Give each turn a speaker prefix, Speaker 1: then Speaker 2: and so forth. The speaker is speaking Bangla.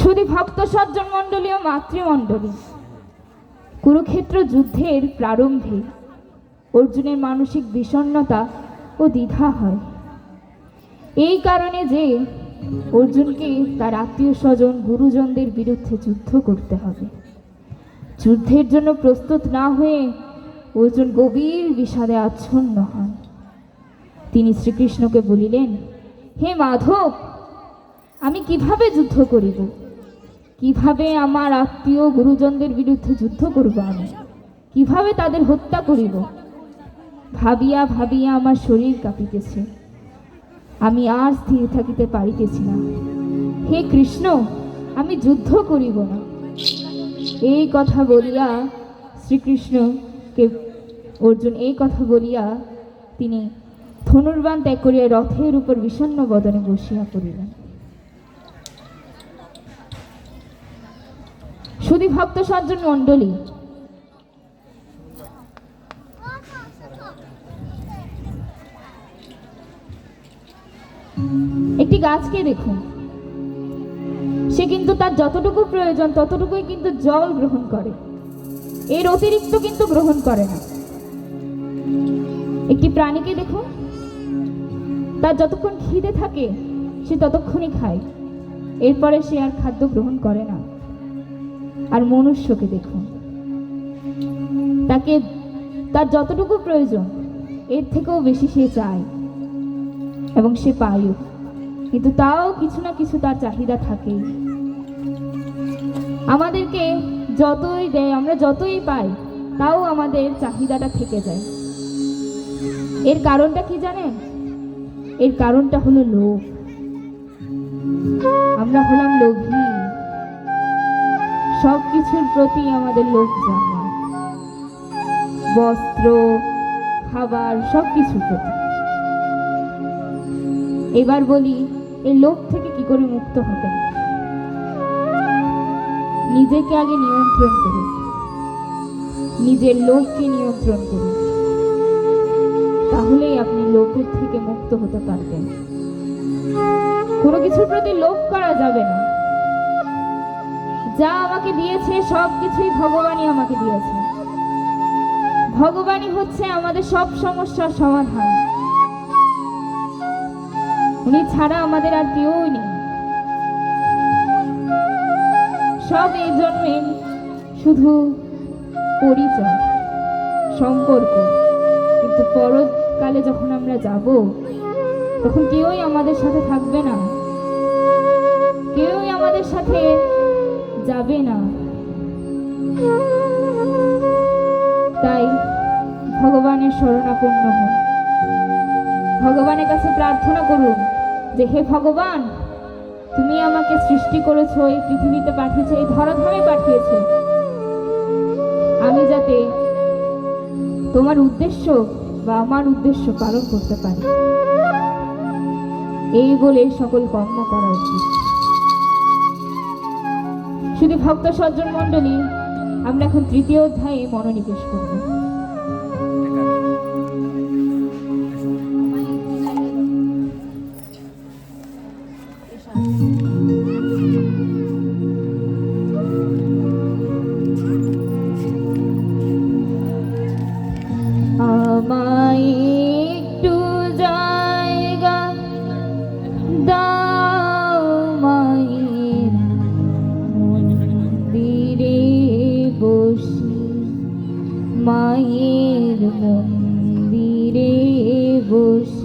Speaker 1: শুধু ভক্ত সজ্জন মণ্ডলী ও মাতৃমণ্ডলী। কুরুক্ষেত্র যুদ্ধের প্রারম্ভে অর্জুনের মানসিক বিষণ্ণতা ও দ্বিধা হয়। এই কারণে যে অর্জুনকে তার আত্মীয় স্বজন গুরুজনদের বিরুদ্ধে যুদ্ধ করতে হবে। যুদ্ধের জন্য প্রস্তুত না হয়ে অর্জুন গভীর বিষাদে আচ্ছন্ন হন। তিনি শ্রীকৃষ্ণকে বলিলেন, হে মাধব, আমি কীভাবে যুদ্ধ করিব? কীভাবে আমার আত্মীয় গুরুজনদের বিরুদ্ধে যুদ্ধ করব আমি? কীভাবে তাদের হত্যা করিব? ভাবিয়া ভাবিয়া আমার শরীর কাঁপিতেছে। আমি আর স্থির থাকিতে পারিতেছি না। হে কৃষ্ণ, আমি যুদ্ধ করিব না। এই কথা বলিয়া শ্রীকৃষ্ণকে অর্জুন এই কথা বলিয়া তিনি ধনুর্বাণ ত্যাগ করিয়া রথের উপর বিষণ্ণ বদনে বসিয়া পড়িলেন। সুধী ভক্ত সজ্জন মণ্ডলী। একটি গাছকে দেখুন। সে কিন্তু তার যতটুকু প্রয়োজন, ততটুকুই কিন্তু জল গ্রহণ করে। এর অতিরিক্ত কিন্তু গ্রহণ করে না। একটি প্রাণীকে দেখুন। তার যতক্ষণ খিদে থাকে, সে ততক্ষণই খায়। এরপরে সে আর খাদ্য গ্রহণ করে না। আর মনুষ্যকে দেখুন। তাকে, তার যতটুকু প্রয়োজন, এর থেকেও বেশি সে চায়। এবং সে পায়ও কিন্তু তাও কিছু না কিছু তার চাহিদা থাকে আমাদেরকে যতই দেয়, আমরা যতই পাই, তাও আমাদের চাহিদাটা থেকে যায়। এর কারণটা কি জানেন? এর কারণটা হলো লোভ। আমরা হলাম লোভী। সব কিছুর প্রতি আমাদের লোভ জন্মায় বস্ত্র, খাবার সব কিছুর প্রতি। এবার বলি, এই লোভ থেকে কি করে মুক্ত হবেন নিজেকে আগে নিয়ন্ত্রণ করুন। নিজের লোভকে নিয়ন্ত্রণ করুন। তাহলেই আপনি লোভের থেকে মুক্ত হতে পারবেন। কোনো কিছুর প্রতি লোভ করা যাবে না। যা আমাকে দিয়েছে সব কিছুই ভগবানই আমাকে দিয়েছে। ভগবানই হচ্ছে আমাদের সব সমস্যার সমাধান। উনি ছাড়া আমাদের আর কেউই নেই। সব এই জন্মের শুধু পরিচয়, সম্পর্ক। কিন্তু পরকালে যখন আমরা যাব, তখন কেউই আমাদের সাথে থাকবে না। কেউই আমাদের সাথে যাবে না। তাই ভগবানের শরণাপন্ন হন ভগবানের কাছে প্রার্থনা করুন যে, হে ভগবান, তুমি আমাকে সৃষ্টি করেছ, এই পৃথিবীতে পাঠিয়েছো, এই ধরাধামে পাঠিয়েছো। আমি যাতে তোমার উদ্দেশ্য বা আমার উদ্দেশ্য পালন করতে পারি। এই বলে সকল কর্ম করা উচিত। শুধু ভক্ত সজ্জন মণ্ডলী আমরা এখন তৃতীয় অধ্যায়ে মনোনিবেশ করব। আমায় voz.